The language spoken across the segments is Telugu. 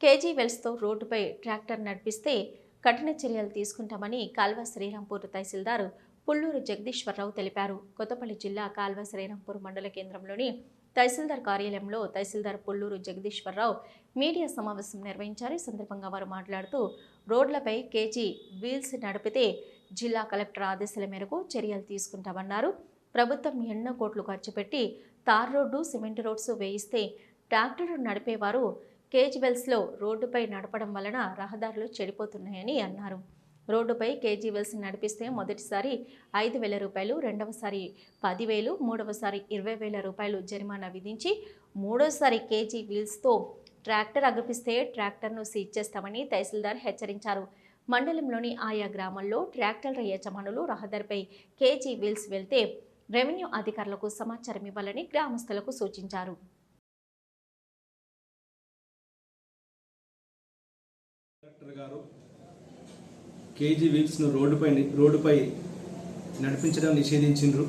కేజీ వెల్స్తో రోడ్డుపై ట్రాక్టర్ నడిపిస్తే కఠిన చర్యలు తీసుకుంటామని కాల్వ శ్రీరాంపూర్ తహసీల్దార్ పుల్లూరు జగదీశ్వరరావు తెలిపారు. కొత్తపల్లి జిల్లా కాల్వ శ్రీరాంపూర్ మండల కేంద్రంలోని తహసీల్దార్ కార్యాలయంలో తహసీల్దార్ పుల్లూరు జగదీశ్వరరావు మీడియా సమావేశం నిర్వహించారు. ఈ సందర్భంగా వారు మాట్లాడుతూ రోడ్లపై కేజీ వీల్స్ నడిపితే జిల్లా కలెక్టర్ ఆదేశాల మేరకు చర్యలు తీసుకుంటామన్నారు. ప్రభుత్వం ఎన్నో కోట్లు ఖర్చు పెట్టి తార్ రోడ్డు సిమెంట్ రోడ్స్ వేయిస్తే ట్రాక్టర్ నడిపేవారు కేజ్ వెల్స్లో రోడ్డుపై నడపడం వలన రహదారులు చెడిపోతున్నాయని అన్నారు. రోడ్డుపై కేజీ వెల్స్ నడిపిస్తే మొదటిసారి ఐదు వేల రూపాయలు రెండవసారి పదివేలు మూడవసారి ఇరవై వేల రూపాయలు జరిమానా విధించి మూడోసారి కేజీ వీల్స్తో ట్రాక్టర్ అగిపిస్తే ట్రాక్టర్ను సీజ్ చేస్తామని తహసీల్దార్ హెచ్చరించారు. మండలంలోని ఆయా గ్రామాల్లో ట్రాక్టర్ల యజమానులు రహదారిపై కేజీ వీల్స్ వెళ్తే రెవెన్యూ అధికారులకు సమాచారం ఇవ్వాలని గ్రామస్తులకు సూచించారు. కలెక్టర్ గారు కేజీ వీల్స్ను రోడ్డుపై రోడ్డుపై నడిపించడం నిషేధించిండ్రు.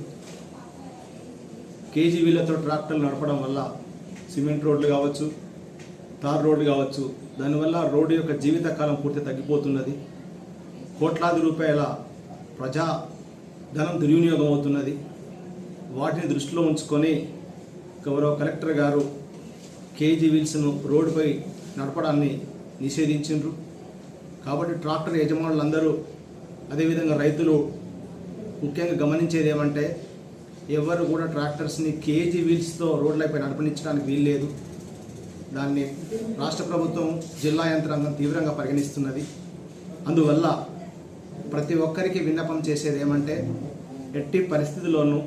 కేజీ వీళ్ళతో ట్రాక్టర్లు నడపడం వల్ల సిమెంట్ రోడ్లు కావచ్చు తార్ రోడ్లు కావచ్చు దానివల్ల రోడ్డు యొక్క జీవితకాలం పూర్తి తగ్గిపోతున్నది. కోట్లాది రూపాయల ప్రజా ధనం దుర్వినియోగం అవుతున్నది. వాటిని దృష్టిలో ఉంచుకొని గౌరవ కలెక్టర్ గారు కేజీ వీల్స్ను రోడ్డుపై నడపడాన్ని నిషేధించిండ్రు. కాబట్టి ట్రాక్టర్ యజమానులందరూ అదేవిధంగా రైతులు ముఖ్యంగా గమనించేది ఏమంటే ఎవరు కూడా ట్రాక్టర్స్ని కేజీ వీల్స్తో రోడ్లపై నడపనిచ్చడానికి వీల్లేదు. దాన్ని రాష్ట్ర ప్రభుత్వం జిల్లా యంత్రాంగం తీవ్రంగా పరిగణిస్తున్నది. అందువల్ల ప్రతి ఒక్కరికి విన్నపం చేసేది ఏమంటే ఎట్టి పరిస్థితుల్లోనూ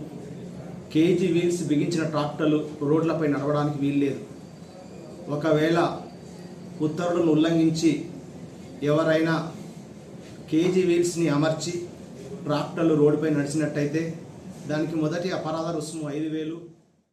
కేజీ వీల్స్ బిగించిన ట్రాక్టర్లు రోడ్లపై నడవడానికి వీల్లేదు. ఒకవేళ ఉత్తర్వులను ఉల్లంఘించి ఎవరైనా కేజీ వీల్స్ని అమర్చి ట్రాక్టర్లు రోడ్డుపై నడిచినట్టయితే దానికి మొదటి అపరాధ రుసుము ఐదు వేలు